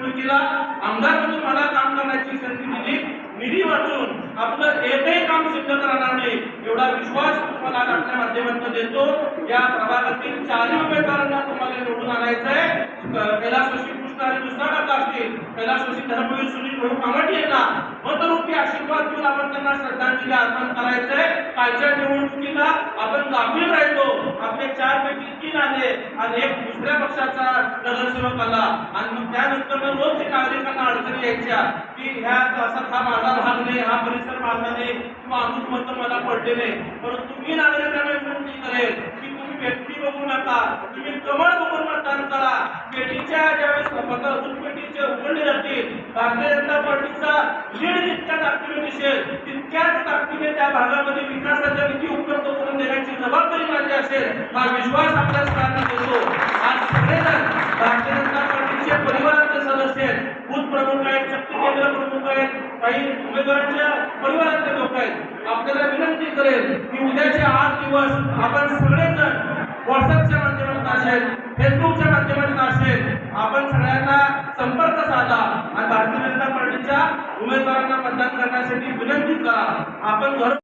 निवडणुकीला आमदार म्हणून मला काम करण्याची संधी दिली. निधी वाचून आपलं एकही काम सिद्ध करणार नाही एवढा विश्वास तुम्हाला आपल्या माध्यमातून देतो. या प्रभागातील चारही उमेदवारांना तुम्हाला निवडून आणायचं आहे कैलासवासी कृष्ण आणि दुसरा टाका असतील. कैलासवासी धर्मवीर सुनील भाऊ कामट यांना मतरूपी आशीर्वाद देऊन आपण त्यांना श्रद्धांजली अर्पण करायचंय. कालच्या निवडणुकीला आपण गाफील राहिलो आपले चार आणि एक दुसऱ्या पक्षाचा नगरसेवक आला. आणि मग त्यानंतर मग रोज नागरिकांना अडचणी यायच्या की ह्या तासात हा माझा भाग नाही हा परिसर माझा नाही किंवा अमुक मत मला पडले नाही परंतु मी नागरिकांना विनंती करेल की तुम्ही व्यक्ती बघू नका तुम्ही कमळ बघून मतदान करा. पेटीच्या ज्यावेळेस मत पेटीचे उघडले जातील भारतीय जनता पार्टीचा लीड जितक्या ताकदीने दिसेल तितक्याच ताकदीने त्या भागामध्ये विकासाच्या निधी उपलब्ध करून देण्याची जबाबदारी माझी असेल. हा विश्वास आपल्या बूथ प्रमुख आहेत शक्ती केंद्र प्रमुख आहेत काही उमेदवारांच्या परिवारातले लोक आहेत. आपल्याला विनंती करेल की उद्याचे आठ दिवस आपण सगळेजण व्हॉट्सअपच्या माध्यमातून असेल फेसबुकच्या माध्यमातून असेल आपण सगळ्यांना संपर्क साधा आणि भारतीय जनता पार्टीच्या उमेदवारांना मतदान करण्यासाठी विनंती करा. आपण घर